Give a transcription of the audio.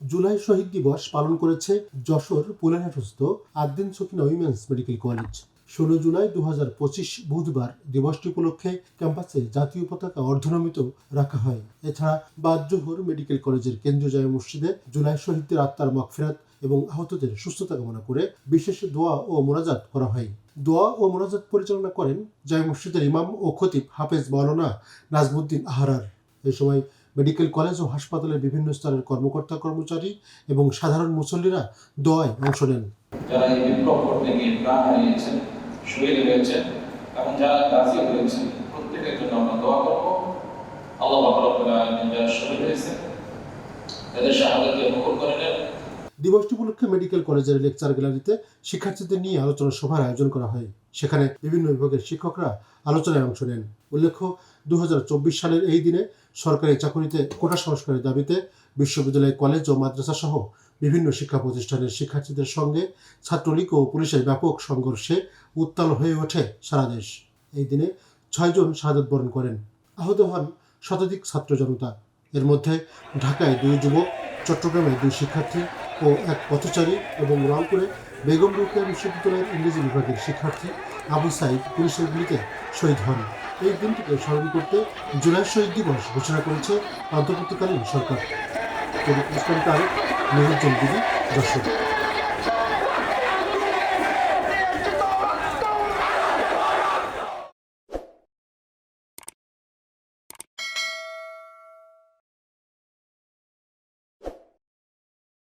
জুলাই শহীদ দিবস পালন করেছে Jessore পুলেরহাটস্থ Addin Sakina women's medical college. ষোলো জুলাই দু পঁচিশ বুধবার দিবসটি উপলক্ষে ক্যাম্পাসে জাতীয় পতাকা অর্ধনমিত রাখা হয়। এছাড়া বাদজোহর মেডিকেল কলেজের কেন্দ্রীয় জামে মসজিদে জুলাই শহীদদের আত্মার মগফিরাত এবং আহতদের সুস্থতা কামনা করে বিশেষ দোয়া ও মোনাজাত করা হয়। দোয়া ও মোনাজাত পরিচালনা করেন জামে মসজিদের ইমাম ও খতিব হাফেজ মাওলানা নাজমুদ্দিন আহরার। এ সময় মেডিকেল কলেজ ও হাসপাতালের বিভিন্ন স্তরের কর্মকর্তা কর্মচারী এবং সাধারণ মুসল্লিরা দোয়ায় অংশ নেন। যারা এই বিপ্লব করতে গিয়ে প্রাণ হারিয়েছেন, শহীদ হয়েছেন এবং যারা হয়েছেন, প্রত্যেকের জন্য আমরা দোয়া করব। আল্লাহ যারা শহীদ হয়েছেন, তাদের করে নেন। দিবসটি উপলক্ষে মেডিকেল কলেজের লেকচার গ্যালারিতে শিক্ষার্থীদের নিয়ে আলোচনা সভার আয়োজন করা হয়। সেখানে বিভিন্ন বিভাগের শিক্ষকরা আলোচনায় অংশ নেন। উল্লেখ্য দু হাজার চব্বিশ সালের এই দিনে সরকারি চাকরিতে কোটা সংস্কারের দাবিতে বিশ্ববিদ্যালয়, কলেজ ও মাদ্রাসা সহ বিভিন্ন শিক্ষা প্রতিষ্ঠানের শিক্ষার্থীদের সঙ্গে ছাত্রলীগ ও পুলিশের ব্যাপক সংঘর্ষে উত্তাল হয়ে ওঠে সারা দেশ। এই দিনে ছয়জন শাহাদত বরণ করেন। আহত হন শতাধিক ছাত্র জনতা। এর মধ্যে ঢাকায় দুই যুবক, চট্টগ্রামে দুই শিক্ষার্থী ও এক পথচারী এবং রংপুরে বেগম রোকেয়া বিশ্ববিদ্যালয়ের ইংরেজি বিভাগের শিক্ষার্থী আবু সাইদ পুলিশের গুলিতে শহীদ হন। এই দিনটিকে স্মরণ করতে জুলাই শহীদ দিবস ঘোষণা করেছে অন্তর্বর্তীকালীন সরকার। তবে ইসলাম তারেক দিদি যশোর